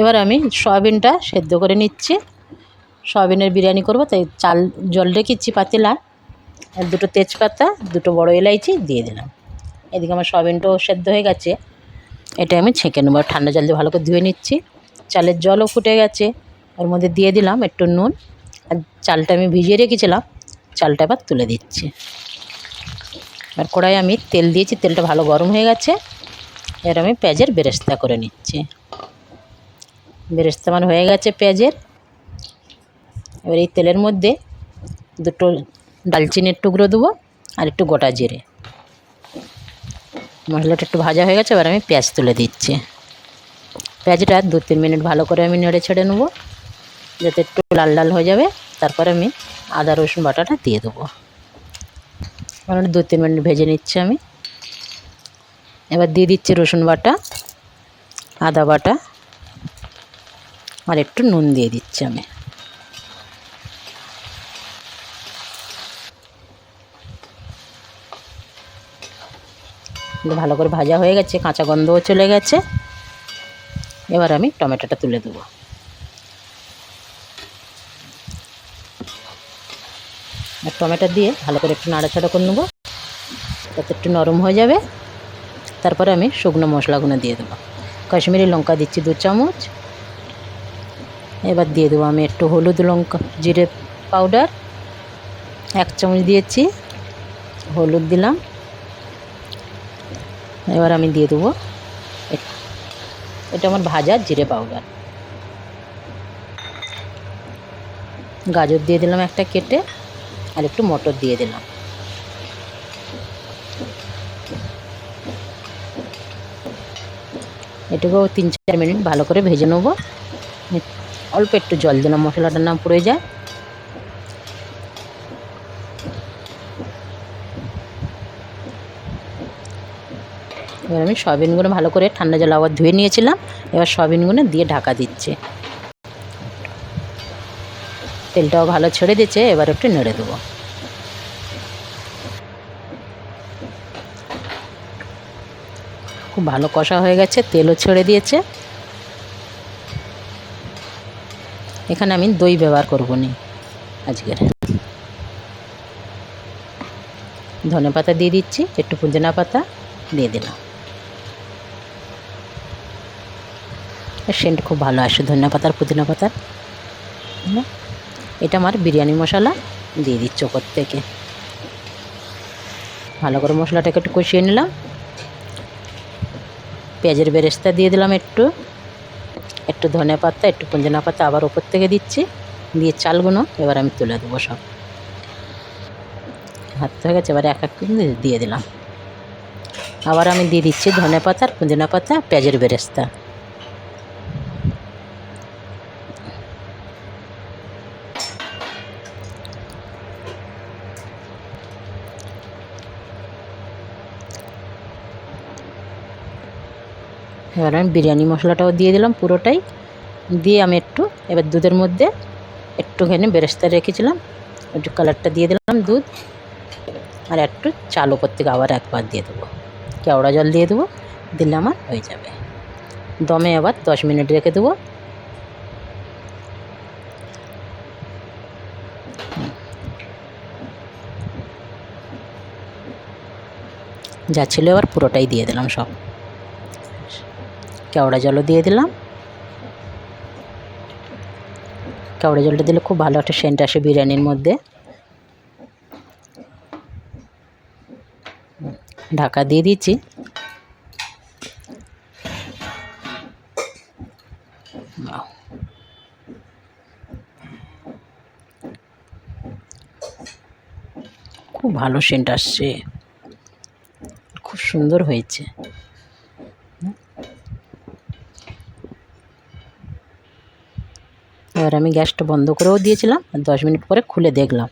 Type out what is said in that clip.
এবার আমি সয়াবিনটা সেদ্ধ করে নিচ্ছি। সয়াবিনের বিরিয়ানি করব, তাই চাল, জল রেখেছি পাতিলা। আর দুটো তেজপাতা, দুটো বড় এলাইচি দিয়ে দিলাম। এদিকে আমার সয়াবিনটাও সেদ্ধ হয়ে গেছে। এটা আমি ছেঁকে নেব, ঠান্ডা জল দিয়ে ভালো করে ধুয়ে নিচ্ছি। চালের জলও ফুটে গেছে ওর মধ্যে দিয়ে দিলাম একটু নুন। আর চালটা আমি ভিজিয়ে রেখেছিলাম, চালটা এবার তুলে দিচ্ছি। আর কড়াই আমি তেল দিয়েছি, তেলটা ভালো গরম হয়ে গেছে। এবার আমি পেঁয়াজের বেরেস্তা করে নিচ্ছি। বেরেস্তা আমার হয়ে গেছে পেঁয়াজের। এবার এই তেলের মধ্যে দুটো ডালচিনির টুকরো দেবো আর একটু গোটা জিরে। মশলাটা একটু ভাজা হয়ে গেছে, এবার আমি পেঁয়াজ তুলে দিচ্ছি। পেঁয়াজটা দু তিন মিনিট ভালো করে আমি নেড়ে ছেড়ে নেব, যাতে একটু লাল লাল হয়ে যাবে। তারপরে আমি আদা রসুন বাটাটা দিয়ে দেবো। দু তিন মিনিট ভেজে নিচ্ছি আমি। এবার দিয়ে দিচ্ছি রসুন বাটা, আদা বাটা, আর একটু নুন দিয়ে দিচ্ছি আমি। ভালো করে ভাজা হয়ে গেছে, কাঁচা গন্ধও চলে গেছে। এবার আমি টমেটোটা তুলে দেবো। আর টমেটো দিয়ে ভালো করে একটু নাড়াচাড়া করে নেব। যাতে একটু নরম হয়ে যাবে। তারপরে আমি শুকনো মশলাগুলো দিয়ে দেবো। কাশ্মীরি লঙ্কা দিচ্ছি দু চামচ। এবার দিয়ে দেবো আমি একটু হলুদ লঙ্কা, জিরে পাউডার। এক চামচ দিয়েছি, হলুদ দিলাম। এবার আমি দিয়ে দেবো এটা আমার ভাজা জিরে পাউডার। গাজর দিয়ে দিলাম একটা কেটে, আর একটু মটর দিয়ে দিলাম। এটুকুও তিন চার মিনিট ভালো করে ভেজে নেব। অল্প একটু জল দিলাম মশলাটার নাম পুড়ে যায়। এবার আমি সয়াবিনগুলো ভালো করে ঠান্ডা জল আবার ধুয়ে নিয়েছিলাম। এবার সয়াবিনগুলো দিয়ে ঢাকা দিচ্ছে। তেলটাও ভালো ছেড়ে দিচ্ছে এবার একটু নেড়ে দেবো। খুব ভালো কষা হয়ে গেছে, তেলও ছেড়ে দিয়েছে। এখানে আমি দই ব্যবহার করব নি আজকের। ধনে পাতা দিয়ে দিচ্ছি, একটু পুদিনা পাতা দিয়ে দিলাম। সেন্ট খুব ভালো আসে ধনিয়া পাতার, পুদিনা পাতার। হুম। এটা আমার বিরিয়ানি মশলা দিয়ে দিচ্ছি ওপর থেকে। ভালো করে মশলাটাকে একটু কষিয়ে নিলাম। পেঁয়াজের বেরেস্তা দিয়ে দিলাম একটু। একটু ধনে পাতা, একটু পুঞ্জনা পাতা আবার ওপর থেকে দিচ্ছি। দিয়ে চালগুলো এবার আমি তুলে দেবো সব। হাত হয়ে গেছে, এবার এক এক দিয়ে দিলাম। আবার আমি দিয়ে দিচ্ছি ধনে পাতা আর পুদিনা পাতা, পেঁয়াজের বেরেস্তা। এবার আমি বিরিয়ানি মশলাটাও দিয়ে দিলাম পুরোটাই। দিয়ে আমি একটু, এবার দুধের মধ্যে একটুখানি বেরেস্তা রেখেছিলাম, একটু কালারটা দিয়ে দিলাম দুধ। আর একটু চাল ওপর থেকে আবার একবার দিয়ে দেবো। কেওড়া জল দিয়ে দেবো, দিলে আমার হয়ে যাবে। দমে আবার দশ মিনিট রেখে দেবো। যা ছিল এবার পুরোটাই দিয়ে দিলাম সব। কেওড়া জলও দিয়ে দিলাম। কেওড়া জলটা দিলে খুব ভালো একটা সেন্ট আসে বিরিয়ানির মধ্যে। ঢাকা দিয়ে দিচ্ছি। খুব ভালো সেন্ট আসছে। খুব সুন্দর হয়েছে। এবার আমি গ্যাসটা বন্ধ করেও দিয়েছিলাম। দশ মিনিট পরে খুলে দেখলাম।